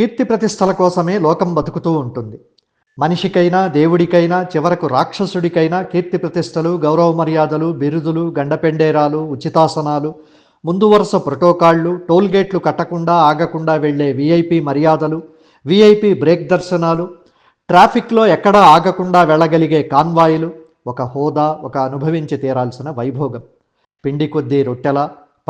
కీర్తి ప్రతిష్టల కోసమే లోకం బతుకుతూ ఉంటుంది. మనిషికైనా దేవుడికైనా చివరకు రాక్షసుడికైనా కీర్తి ప్రతిష్టలు గౌరవ మర్యాదలు బిరుదులు గండపెండేరాలు ఉచితాసనాలు ముందు వరుస ప్రోటోకాళ్ళు టోల్గేట్లు కట్టకుండా ఆగకుండా వెళ్ళే విఐపి మర్యాదలు విఐపి బ్రేక్ దర్శనాలు ట్రాఫిక్లో ఎక్కడా ఆగకుండా వెళ్ళగలిగే కాన్వాయిలు ఒక హోదా ఒక అనుభవించి తీరాల్సిన వైభోగం. పిండి కొద్దీ రొట్టెల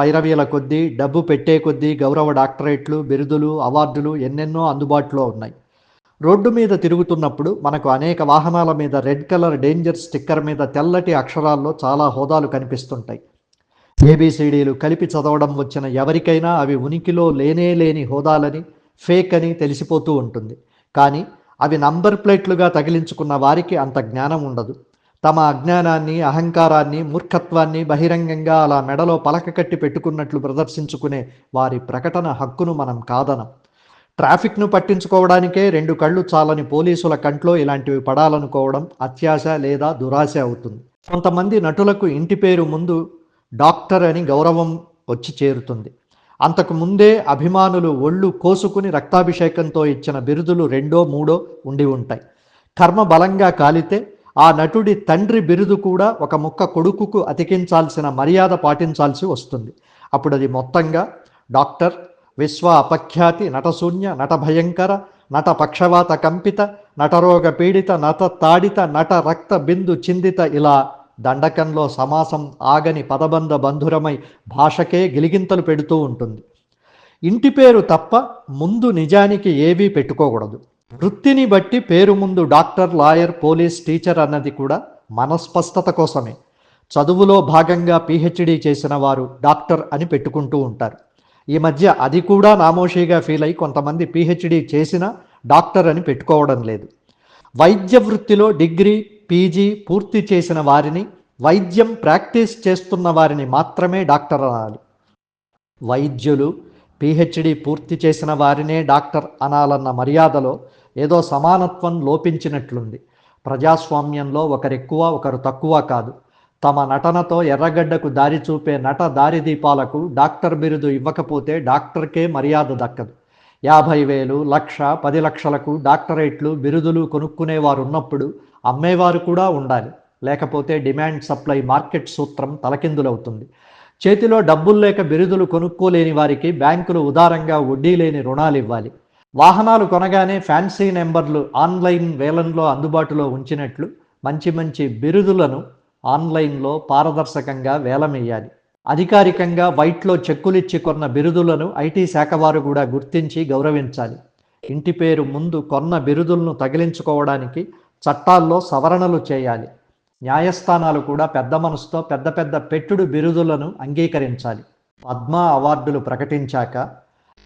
పైరవీల కొద్దీ డబ్బు పెట్టే కొద్దీ గౌరవ డాక్టరేట్లు బిరుదులు అవార్డులు ఎన్నెన్నో అందుబాటులో ఉన్నాయి. రోడ్డు మీద తిరుగుతున్నప్పుడు మనకు అనేక వాహనాల మీద రెడ్ కలర్ డేంజర్ స్టిక్కర్ మీద తెల్లటి అక్షరాల్లో చాలా హోదాలు కనిపిస్తుంటాయి. ఏబీసీడీలు కలిపి చదవడం వచ్చిన ఎవరికైనా అవి ఉనికిలో లేనే లేని హోదాలని ఫేక్ అని తెలిసిపోతూ ఉంటుంది. కానీ అవి నంబర్ ప్లేట్లుగా తగిలించుకున్న వారికి అంత జ్ఞానం ఉండదు. తమ అజ్ఞానాన్ని అహంకారాన్ని మూర్ఖత్వాన్ని బహిరంగంగా అలా మెడలో పలక కట్టి పెట్టుకున్నట్లు ప్రదర్శించుకునే వారి ప్రకటన హక్కును మనం కాదనం. ట్రాఫిక్ను పట్టించుకోవడానికే రెండు కళ్ళు చాలని పోలీసుల కంట్లో ఇలాంటివి పడాలనుకోవడం అత్యాశ లేదా దురాశ అవుతుంది. కొంతమంది నటులకు ఇంటి పేరు ముందు డాక్టర్ అని గౌరవం వచ్చి చేరుతుంది. అంతకు ముందే అభిమానులు ఒళ్ళు కోసుకుని రక్తాభిషేకంతో ఇచ్చిన బిరుదులు రెండో మూడో ఉండి ఉంటాయి. కర్మ బలంగా కాలితే ఆ నటుడి తండ్రి బిరుదు కూడా ఒక ముక్క కొడుకుకు అతికించాల్సిన మర్యాద పాటించాల్సి వస్తుంది. అప్పుడు అది మొత్తంగా డాక్టర్ విశ్వ అపఖ్యాతి నటశూన్య నట భయంకర నట పక్షవాత కంపిత నటరోగ పీడిత నట తాడిత నట రక్త బిందు చిందిత ఇలా దండకంలో సమాసం ఆగని పదబంధ బంధురమై భాషకే గిలిగింతలు పెడుతూ ఉంటుంది. ఇంటి పేరు తప్ప ముందు నిజానికి ఏవీ పెట్టుకోకూడదు. వృత్తిని బట్టి పేరు ముందు డాక్టర్ లాయర్ పోలీస్ టీచర్ అన్నది కూడా మనస్పష్టత కోసమే. చదువులో భాగంగా పిహెచ్డి చేసిన వారు డాక్టర్ అని పెట్టుకుంటూ ఉంటారు. ఈ మధ్య అది కూడా నామోషిగా ఫీల్ అయి కొంతమంది పిహెచ్డి చేసినా డాక్టర్ అని పెట్టుకోవడం లేదు. వైద్య వృత్తిలో డిగ్రీ పీజీ పూర్తి చేసిన వారిని వైద్యం ప్రాక్టీస్ చేస్తున్న వారిని మాత్రమే డాక్టర్ అనాలి. వైద్యులు పిహెచ్డి పూర్తి చేసిన వారినే డాక్టర్ అనాలన్న మర్యాదలో ఏదో సమానత్వం లోపించినట్లుంది. ప్రజాస్వామ్యంలో ఒకరెక్కువ ఒకరు తక్కువ కాదు. తమ నటనతో ఎర్రగడ్డకు దారి చూపే నట దారిదీపాలకు డాక్టర్ బిరుదు ఇవ్వకపోతే డాక్టర్కే మర్యాద దక్కదు. యాభై వేలు లక్ష పది లక్షలకు డాక్టరేట్లు బిరుదులు కొనుక్కునేవారు ఉన్నప్పుడు అమ్మేవారు కూడా ఉండాలి. లేకపోతే డిమాండ్ సప్లై మార్కెట్ సూత్రం తలకిందులవుతుంది. చేతిలో డబ్బులు లేక బిరుదులు కొనుక్కోలేని వారికి బ్యాంకులు ఉదారంగా వడ్డీ లేని రుణాలు ఇవ్వాలి వాహనాలు కొనగానే ఫ్యాన్సీ నెంబర్లు ఆన్లైన్ వేలంలో అందుబాటులో ఉంచినట్లు మంచి మంచి బిరుదులను ఆన్లైన్లో పారదర్శకంగా వేలమేయాలి అధికారికంగా వైట్లో చెక్కులిచ్చి కొన్న బిరుదులను ఐటీ శాఖ వారు కూడా గుర్తించి గౌరవించాలి. ఇంటి పేరు ముందు కొన్న బిరుదులను తగిలించుకోవడానికి చట్టాల్లో సవరణలు చేయాలి. న్యాయస్థానాలు కూడా పెద్ద మనసుతో పెద్ద పెద్ద పెట్టుడు బిరుదులను అంగీకరించాలి. పద్మ అవార్డులు ప్రకటించాక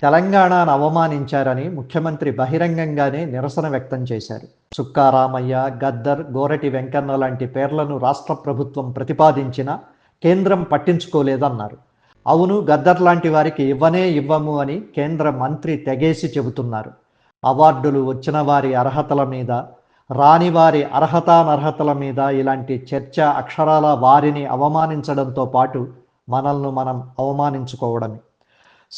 తెలంగాణను అవమానించారని ముఖ్యమంత్రి బహిరంగంగానే నిరసన వ్యక్తం చేశారు. సుక్కారామయ్య గద్దర్ గోరటి వెంకన్న లాంటి పేర్లను రాష్ట్ర ప్రభుత్వం ప్రతిపాదించినా కేంద్రం పట్టించుకోలేదన్నారు. అవును గద్దర్ లాంటి వారికి ఇవ్వనే ఇవ్వము అని కేంద్ర మంత్రి తెగేసి చెబుతున్నారు. అవార్డులు వచ్చిన వారి అర్హతల మీద రాని వారి అర్హతానర్హతల మీద ఇలాంటి చర్చ అక్షరాల వారిని అవమానించడంతో పాటు మనల్ని మనం అవమానించుకోవడమే.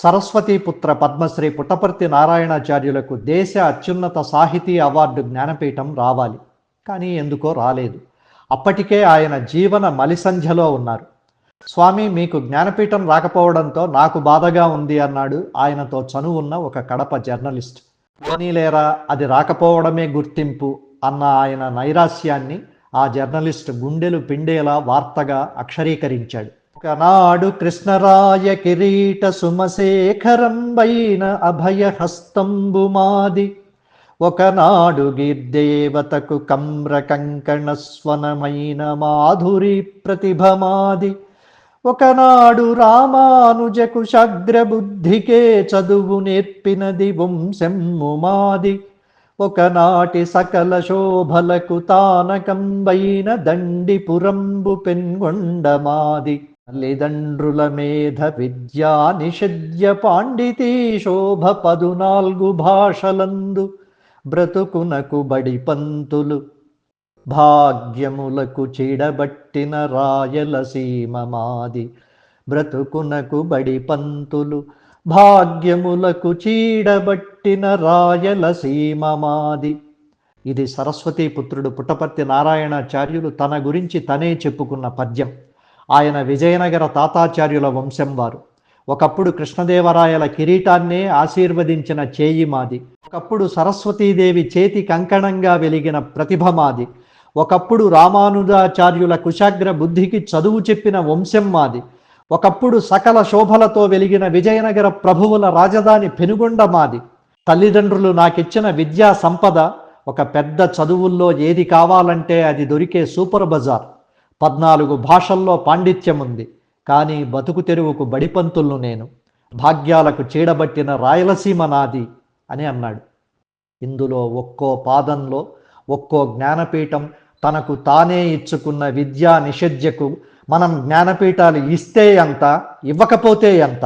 సరస్వతీపుత్ర పద్మశ్రీ పుట్టపర్తి నారాయణాచార్యులకు దేశ అత్యున్నత సాహితీ అవార్డు జ్ఞానపీఠం రావాలి. కానీ ఎందుకో రాలేదు. అప్పటికే ఆయన జీవన మలిసంధ్యలో ఉన్నారు. స్వామి మీకు జ్ఞానపీఠం రాకపోవడంతో నాకు బాధగా ఉంది అన్నాడు ఆయనతో చనువున్న ఒక కడప జర్నలిస్ట్. పోనీలేరా అది రాకపోవడమే గుర్తింపు అన్న ఆయన నైరాస్యాన్ని ఆ జర్నలిస్ట్ గుండెలు పిండేలా వార్తగా అక్షరీకరించాడు. ఒకనాడు కృష్ణరాయ కిరీట సుమశేఖరంబైన అభయ మాది ఒకనాడు గిర్దేవతకు కమ్ర కంకణస్వనమైన మాధురి ప్రతిభమాది. ఒకనాడు రామానుజకు శగ్రబుద్ధికే చదువు నేర్పినది వంశమ్ము మాది ఒకనాటి సకల శోభలకు తానకంబైన దండిపురంబు పెన్గొండమాది. తల్లిదండ్రుల మేధ విద్యా నిషిద్య పాండితీ శోభ పదునాల్గు భాషలందు బ్రతుకునకు బడి పంతులు భాగ్యములకు చీడబట్టిన రాయలసీమ మాది బ్రతుకునకు బడి పంతులు భాగ్యములకు చీడబట్టిన రాయలసీమ మాది. ఇది సరస్వతీ పుత్రుడు పుట్టపర్తి నారాయణాచార్యులు తన గురించి తనే చెప్పుకున్న పద్యం. ఆయన విజయనగర తాతాచార్యుల వంశం వారు. ఒకప్పుడు కృష్ణదేవరాయల కిరీటాన్నే ఆశీర్వదించిన చేయి మాది. ఒకప్పుడు సరస్వతీదేవి చేతి కంకణంగా వెలిగిన ప్రతిభ మాది. ఒకప్పుడు రామానుజాచార్యుల కుశాగ్ర బుద్ధికి చదువు చెప్పిన వంశం మాది. ఒకప్పుడు సకల శోభలతో వెలిగిన విజయనగర ప్రభువుల రాజధాని పెనుగొండ మాది. తల్లిదండ్రులు నాకిచ్చిన విద్యా సంపద ఒక పెద్ద చదువుల్లో ఏది కావాలంటే అది దొరికే సూపర్ బజార్. పద్నాలుగు భాషల్లో పాండిత్యం ఉంది. కానీ బతుకు తెరువుకు బడిపంతులను నేను. భాగ్యాలకు చీడబట్టిన రాయలసీమ నాది అని అన్నాడు. ఇందులో ఒక్కో పాదంలో ఒక్కో జ్ఞానపీఠం తనకు తానే ఇచ్చుకున్న విద్యా నిషేధ్యకు మనం జ్ఞానపీఠాలు ఇస్తే ఎంత ఇవ్వకపోతే ఎంత?